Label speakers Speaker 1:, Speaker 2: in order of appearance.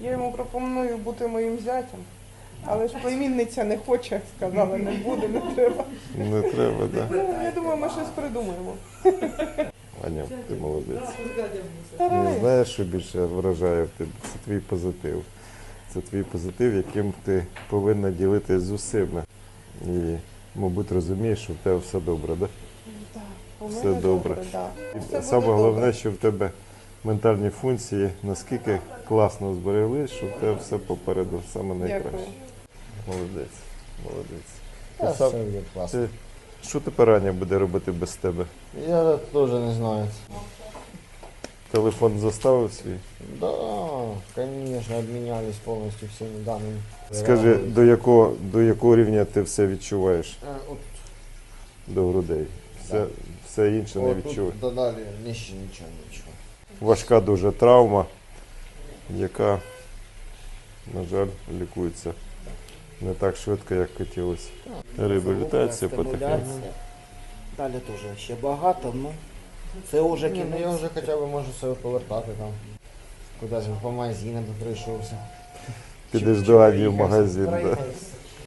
Speaker 1: Я йому пропоную бути моїм зятям. Але ж племінниця не хоче, сказала, не буде, не треба.
Speaker 2: Не треба, так?
Speaker 1: Ну, я думаю, ми щось придумаємо.
Speaker 2: Аня, ти молодець. Не знаєш, що більше вражає в тебе? Це твій позитив. Це твій позитив, яким ти повинна ділитися з усіма. І, мабуть, розумієш, що в тебе все добре, так?
Speaker 1: Так,
Speaker 2: Все
Speaker 1: мене
Speaker 2: добре.
Speaker 1: да.
Speaker 2: І
Speaker 1: Все
Speaker 2: саме головне,
Speaker 1: добре.
Speaker 2: що в тебе ментальні функції наскільки класно зберегли, що в тебе все попереду саме найкраще.
Speaker 1: Дякую.
Speaker 2: Молодець, молодець.
Speaker 3: Та
Speaker 2: Ти сам-
Speaker 3: все буде класно.
Speaker 2: Ти, що тепер Аня буде робити без тебе?
Speaker 3: Я теж не знаю.
Speaker 2: Телефон заставив свій?
Speaker 3: Да, конечно, обменялись полностью всеми данными.
Speaker 2: Скажи, до якого, до якого рівня ти все відчуваєш
Speaker 3: Е, от,
Speaker 2: до грудей? Все,
Speaker 3: Да.
Speaker 2: все інше не
Speaker 3: от
Speaker 2: відчуваєш.
Speaker 3: тут додали нижче нічого, нічого.
Speaker 2: Важка дуже травма, яка, на жаль, лікується не так швидко, як хотілося. Реабілітація потихеньку.
Speaker 4: Далі теж ще багато, ну це вже
Speaker 3: ну я вже хоча б можу себе повертати там. Кудись по магазинам прийшовся.
Speaker 2: Підеш до Ані в магазин. Да.